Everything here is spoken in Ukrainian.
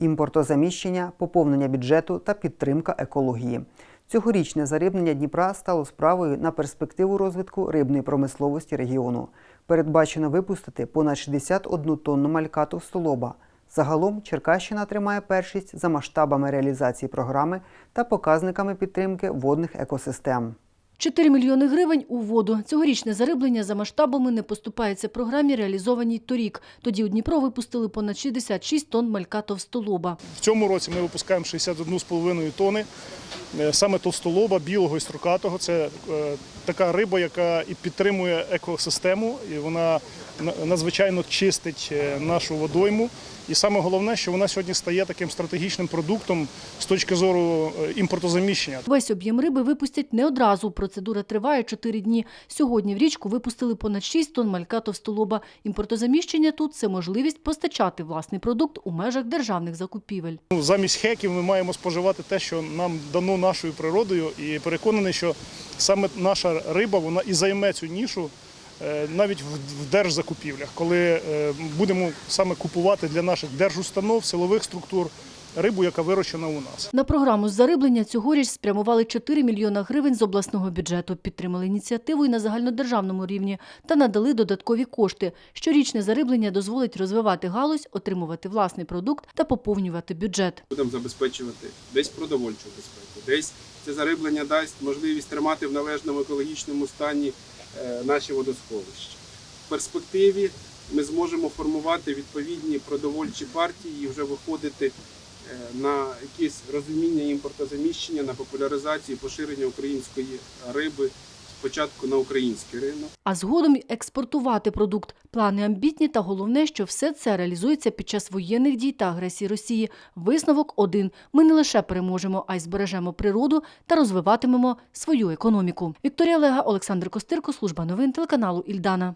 імпортозаміщення, поповнення бюджету та підтримка екології. Цьогорічне зарибнення Дніпра стало справою на перспективу розвитку рибної промисловості регіону. Передбачено випустити понад 61 тонну малькату столоба. Загалом Черкащина тримає першість за масштабами реалізації програми та показниками підтримки водних екосистем. 4 мільйони гривень у воду. Цьогорічне зариблення за масштабами не поступається програмі, реалізованій торік. Тоді у Дніпро випустили понад 66 тонн малька товстолоба. В цьому році ми випускаємо 61,5 тони е, саме товстолоба, білого і строкатого. Це е, така риба, яка і підтримує екосистему, і вона надзвичайно чистить е, нашу водойму. І саме головне, що вона сьогодні стає таким стратегічним продуктом з точки зору імпортозаміщення. Весь об'єм риби випустять не одразу. Процедура триває 4 дні. Сьогодні в річку випустили понад 6 тонн малька товстолоба. Імпортозаміщення тут – це можливість постачати власний продукт у межах державних закупівель. Ну, замість хеків ми маємо споживати те, що нам дано нашою природою, і переконаний, що саме наша риба вона і займе цю нішу е, навіть в- в держзакупівлях, коли е, будемо саме купувати для наших держустанов, силових структур рибу, яка вирощена у нас. На програму з зариблення цьогоріч спрямували 4 мільйона гривень з обласного бюджету, підтримали ініціативу і на загальнодержавному рівні та надали додаткові кошти. Щорічне зариблення дозволить розвивати галузь, отримувати власний продукт та поповнювати бюджет. будемо забезпечувати десь продовольчу безпеку, десь це зариблення дасть можливість тримати в належному екологічному стані е, наші водосховища. В перспективі ми зможемо формувати відповідні продовольчі партії і вже виходити на якесь розуміння імпортозаміщення, на популяризацію поширення української риби спочатку на український ринок. А згодом експортувати продукт. Плани амбітні та головне, що все це реалізується під час воєнних дій та агресії Росії. Висновок один: ми не лише переможемо, а й збережемо природу та розвиватимемо свою економіку. Вікторія Лега, Олександр Костирко, служба новин телеканалу Ільдана.